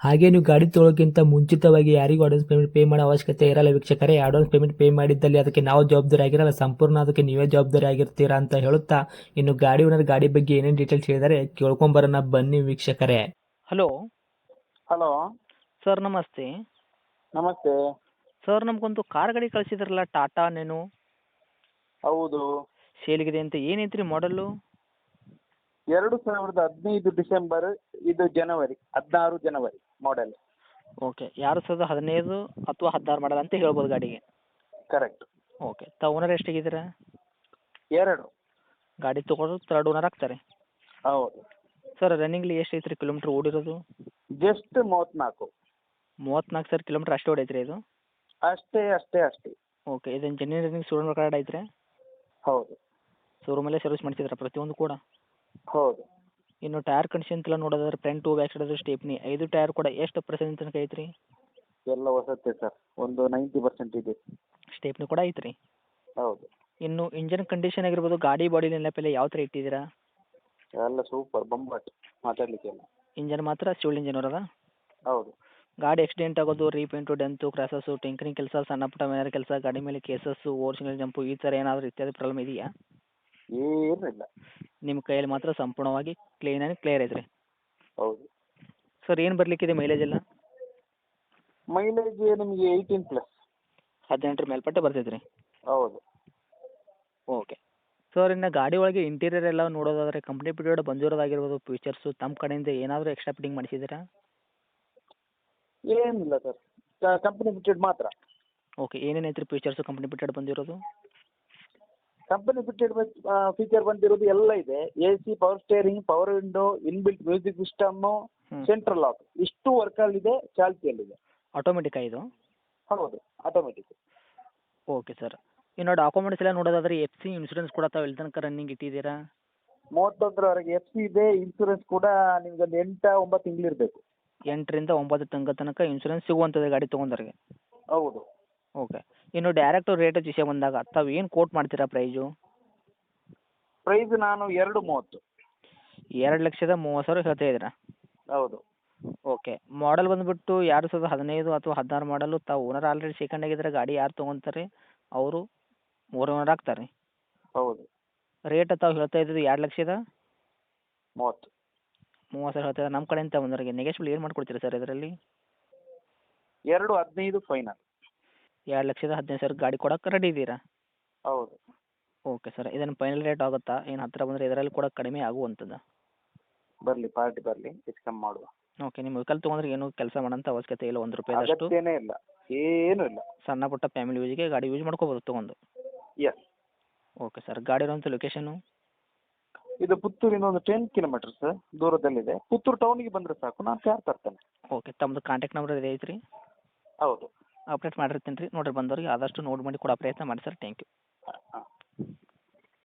ಹಾಗೆ ನೀವು ಗಾಡಿ ತೊಳೋಕ್ಕಿಂತ ಮುಂಚಿತವಾಗಿ ಯಾರಿಗೂ ಅಡ್ವಾನ್ಸ್ ಪೇಮೆಂಟ್ ಪೇ ಮಾಡೋ ಅವಶ್ಯಕತೆ ಇರಲ್ಲ ವೀಕ್ಷಕರೇ. ಅಡ್ವಾನ್ಸ್ ಪೇಮೆಂಟ್ ಪೇ ಮಾಡಿದ್ದಲ್ಲಿ ಅದಕ್ಕೆ ನಾವು ಜವಾಬ್ದಾರಿ ಆಗಿರಲ್ಲ. ಸಂಪೂರ್ಣ ಅದಕ್ಕೆ ನೀವೇ ಜವಾಬ್ದಾರಿ ಆಗಿರ್ತೀರಾ ಅಂತ ಹೇಳುತ್ತಾ ಇನ್ನು ಗಾಡಿ ಓನರ್ ಗಾಡಿ ಬಗ್ಗೆ ಏನೇನು ಡೀಟೇಲ್ಸ್ ಹೇಳಿದರೆ ಕೇಳ್ಕೊಂಬರೋಣ. ಬನ್ನಿ ವೀಕ್ಷಕರೇ. ಹಲೋ ಹಲೋ ಸರ್ ನಮಸ್ತೆ. ನಮಸ್ತೆ. ಸರ್ ನಮಗೊಂದು ಕಾರ್ ಗಾಡಿ ಕಳಿಸಿದ್ರಲ್ಲ ಟಾಟಾ ನೇನು ಹೌದು. ಸೇಲ್ಗಿದೆ ಅಂತ ಏನೈತ್ರಿ ಮಾಡಲ್ಲು ಎರಡು ಸಾವಿರದ ಹದಿನೈದು ಡಿಸೆಂಬರ್ ಇದು ಜನವರಿ ಹದಿನಾರು ಜನವರಿ ಮಾಡೆಲ್ ಓಕೆ ಎರಡು ಸಾವಿರದ ಹದಿನೈದು ಅಥವಾ ಹದಿನಾರು ಮಾಡೆಲ್ ಅಂತ ಹೇಳ್ಬೋದು ಗಾಡಿಗೆ. ಕರೆಕ್ಟ್ ಓಕೆ ತಾ ಓನರ್ ಎಷ್ಟಾಗಿದ್ದೀರಾ ಎರಡು. ಗಾಡಿ ತೊಗೊಂಡು ತರ್ಡ್ ಓನರ್ ಆಗ್ತಾರೆ. ಹೌದು. ಸರ್ ರನ್ನಿಂಗ್ಲಿ ಎಷ್ಟು ಐತ್ರಿ ಕಿಲೋಮೀಟ್ರ್ ಓಡಿರೋದು? ಜಸ್ಟ್ ಮೂವತ್ನಾಲ್ಕು ಮೂವತ್ನಾಲ್ಕು ಸರ್ ಕಿಲೋಮೀಟ್ರ್ ಅಷ್ಟೇ ರೀ ಇದು? ಅಷ್ಟೇ ಅಷ್ಟೇ ಅಷ್ಟೇ. ಓಕೆ ಇದು ರನ್ನಿಂಗ್ ಸ್ಟೂಡೆಂಟ್ ಕಾರ್ಡ್ ಐತ್ರಿ? ಹೌದು. ಶೋರೂಮಲ್ಲೇ ಸರ್ವಿಸ್ ಮಾಡ್ತಿದ್ರಾ ಪ್ರತಿಯೊಂದು ಕೂಡ? ಹೌದು. ಇನ್ನು ಟೈರ್ ಕಂಡೀಷನ್ ಎಲ್ಲ ನೋಡೋದಾದ್ರೆ ಫ್ರಂಟು ಬ್ಯಾಕ್ ಸೈಡ್ ಸ್ಟೇಪ್ನಿ ಐದು ಟೈರ್ ಕೂಡ ಎಷ್ಟು ಪರ್ಸೆಂಟ್ ತನಕ ಐತ್ರಿ? ಎಲ್ಲ ಹೊಸತ್ತೆ ಸರ್ ಒಂದು ನೈಂಟಿ ಪರ್ಸೆಂಟ್ ಇದೆ. ಸ್ಟೇಪ್ನಿ ಕೂಡ ಐತ್ರಿ? ಹೌದು. ಇನ್ನು ಇಂಜಿನ್ ಕಂಡೀಷನ್ ಆಗಿರ್ಬೋದು ಗಾಡಿ ಬಾಡಿ ನೆನಪೆಲ್ಲ ಯಾವ ಥರ ಇಟ್ಟಿದ್ದೀರಾ? ಎಲ್ಲ ಸೂಪರ್ ಬಂಬಟ್ ಮಾತಾಡಲಿಕ್ಕೆ ಇಲ್ಲ ಇಂಜನ್ ಮಾತ್ರ ಸಿವಿಲ್ ಇಂಜನ್ ಅದ ಹೌದು. ಗಾಡಿ ಆಕ್ಸಿಡೆಂಟ್ ಆಗೋದು ರೀಪೇಂಟು ಡೆಂತು ಕ್ರಾಸಸ್ಸು ಟಿಂಕರಿಂಗ್ ಕೆಲಸ ಸಣ್ಣ ಪುಟ್ಟ ಮೇನರ್ ಕೆಲಸ ಗಾಡಿ ಮೇಲೆ ಕೇಸಸ್ಸು ಓರಿಜಿನಲ್ ಜಂಪು ಈ ಥರ ಏನಾದರೂ ಇತ್ಯಾದಿ ಪ್ರಾಬ್ಲಮ್ ಇದೆಯಾ? ಏನಿಲ್ಲ ನಿಮ್ಮ ಕೈಯಲ್ಲಿ ಮಾತ್ರ ಸಂಪೂರ್ಣವಾಗಿ ಕ್ಲೀನ್ ಆಗಿ ಕ್ಲಿಯರ್ ಐತ್ರಿ. ಹೌದು. ಸರ್ ಏನು ಬರಲಿಕ್ಕಿದೆ ಮೈಲೇಜ್ ಎಲ್ಲ? ಮೈಲೇಜ್ ನಿಮಗೆ ಏಯ್ಟೀನ್ ಪ್ಲಸ್ ಹದಿನೆಂಟರ ಮೇಲ್ಪಟ್ಟೆ ಬರ್ತೈತೆ ರೀ ಹೌದು. ಓಕೆ ಸರ್ ಇನ್ನು ಗಾಡಿ ಒಳಗೆ ಇಂಟೀರಿಯರ್ ಎಲ್ಲ ನೋಡೋದಾದ್ರೆ ಕಂಪ್ನಿ ಪಿರಿಯಡ್ ಬಂದಿರೋದಾಗಿರ್ಬೋದು ಫೀಚರ್ಸು ತಮ್ಮ ಕಡೆಯಿಂದ ಏನಾದರೂ ಎಕ್ಸ್ಟ್ರಾ ಫಿಟ್ಟಿಂಗ್ ಮಾಡಿಸಿದ್ದೀರಾ? ಏನಿಲ್ಲ ಸರ್ ಕಂಪ್ನಿ ಫಿಟೆಡ್ ಮಾತ್ರ. ಓಕೆ ಏನೇನು ಐತ್ರಿ ಫೀಚರ್ಸು ಕಂಪ್ನಿ ಪಿರಿಯಡ್ ಬಂದಿರೋದು? ಕಂಪನಿ ಫಿಟ್ಟೆಡ್ ಫೀಚರ್ ಬಂದಿರೋದು ಎಲ್ಲ ಇದೆ. A C power steering power window inbuilt music system central lock ಇಷ್ಟು ವರ್ಕಲ್ಲಿದೆ ಚಾಲ್ತಿಯಲ್ಲಿದೆ ಆಟೋಮೆಟಿಕ್ ಇದು. ಹೌದು ಆಟೋಮೆಟಿಕ್ ಓಕೆ ಸರ್ ಇನ್ನು ಡಾಕ್ಯುಮೆಂಟ್ಸ್ ಎಲ್ಲ ನೋಡೋದಾದ್ರೆ ಎಫ್ ಸಿ ಇನ್ಶೂರೆನ್ಸ್ ಕೂಡ ತಾವು ಎಲ್ಲಿ ತನಕ ರನ್ನಿಂಗ್ ಇಟ್ಟಿದ್ದೀರಾ? ಮೂವತ್ತೊಂದರವರೆಗೆ ಎಫ್ ಸಿ ಇದೆ ಇನ್ಶೂರೆನ್ಸ್ ಕೂಡ ನಿಮ್ಗೆ ಒಂದು ಎಂಟ ಒಂಬತ್ತು ತಿಂಗಳಿರಬೇಕು ಎಂಟರಿಂದ ಒಂಬತ್ತು ತನಕ ತನಕ ಇನ್ಶೂರೆನ್ಸ್ ಸಿಗುವಂಥದ್ದು ಗಾಡಿ ತೊಗೊಂಡವ್ರಿಗೆ? ಹೌದು. ಓಕೆ ಇನ್ನು ಡೈರೆಕ್ಟ್ ರೇಟ್ ವಿಷಯ ಬಂದಾಗ ತಾವು ಏನು ಕೋಟ್ ಮಾಡ್ತೀರಾ ಪ್ರೈಸು ಪ್ರೈಸ್ ನಾನು ಎರಡು ಮೂವತ್ತು. ಎರಡು ಲಕ್ಷದ ಮೂವತ್ತು ಸಾವಿರ ಹೇಳ್ತಾ ಇದ್ದೀರಾ? ಹೌದು. ಓಕೆ ಮಾಡೆಲ್ ಬಂದ್ಬಿಟ್ಟು ಎರಡು ಸಾವಿರದ ಹದಿನೈದು ಅಥವಾ ಹದಿನಾರು ಮಾಡಲು ತಾವು ಓನರ್ ಆಲ್ರೆಡಿ ಸೆಕೆಂಡ್ ಆಗಿದ್ರೆ ಗಾಡಿ ಯಾರು ತಗೊಂತಾರೆ? ಅವರು ಮೂರು ಓನರ್ ಆಗ್ತಾರೆ. ಹೌದು. ರೇಟ್ ತಾವು ಹೇಳ್ತಾ ಇದ್ದಿದ್ದು ಎರಡು ಲಕ್ಷದ? ಮೂವತ್ತು. ಮೂವತ್ತು ಸಾವಿರ ಹೇಳ್ತಾ ನಮ್ಮ ಕಡೆಯಿಂದ ಬಂದವರಿಗೆ ನೆಗೆಶ್ಬಲ್ ಏನು ಮಾಡ್ಕೊಡ್ತೀರಾ ಸರ್ ಇದರಲ್ಲಿ? ಎರಡು ಹದಿನೈದು ಫೈನಲ್ ಎರಡು ಲಕ್ಷದ ಹದಿನೈದು ಸಾವಿರ ಗಾಡಿ ಕೊಡಕ್ಕೆ ರೆಡಿ ಇದ್ದೀರಾ ಹೌದು. ಓಕೆ ಸರ್ ಇದನ್ನು ಫೈನಲ್ ರೇಟ್ ಆಗುತ್ತಾ? ಏನು ಹತ್ತಿರ ಬಂದರೆ ಇದರಲ್ಲಿ ಕೂಡ ಕಡಿಮೆ ಆಗುವಂಥದ್ದು ಬರಲಿ ಪಾರ್ಟಿ ಬರಲಿ ಡಿಸ್ಕಮ್ ಮಾಡುವ. ಓಕೆ ನಿಮ್ಮ ವೆಹಿಕಲ್ ತೊಗೊಂಡ್ರೆ ಏನು ಕೆಲಸ ಮಾಡೋಂಥ ಅವಶ್ಯಕತೆ ಇಲ್ಲ ಒಂದು ರೂಪಾಯಿದಷ್ಟು? ಅಗತ್ಯನೇ ಇಲ್ಲ ಏನು ಇಲ್ಲ. ಸಣ್ಣ ಪುಟ್ಟ ಫ್ಯಾಮಿಲಿ ಯೂಸ್ಗೆ ಗಾಡಿ ಯೂಸ್ ಮಾಡ್ಕೋಬೋದು ತೊಗೊಂಡು? ಎಸ್ ಓಕೆ ಸರ್ ಗಾಡಿ ಇರೋಂಥ ಲೊಕೇಶನು ಇದು ಪುತ್ತೂರಿಂದ ಒಂದು ಟೆನ್ ಕಿಲೋಮೀಟರ್ ಸರ್ ದೂರದಲ್ಲಿದೆ. ಪುತ್ತೂರು ಟೌನಿಗೆ ಬಂದರೆ ಸಾಕು ನಾನು ಕ್ಯಾರ್ ತರ್ತೇನೆ. ಓಕೆ ತಮ್ಮದು ಕಾಂಟ್ಯಾಕ್ಟ್ ನಂಬರ್ ಇದೆ ಐತ್ರಿ? ಹೌದು. ಅಪ್ಡೇಟ್ ಮಾಡಿರ್ತೀನಿ ರೀ. ನೋಡಿರಿ ಆದಷ್ಟು ನೋಡಿ ಮಾಡಿ ಕೊಡೋ ಪ್ರಯತ್ನ ಮಾಡಿ ಸರ್. ಥ್ಯಾಂಕ್ ಯು ಹಾಂ.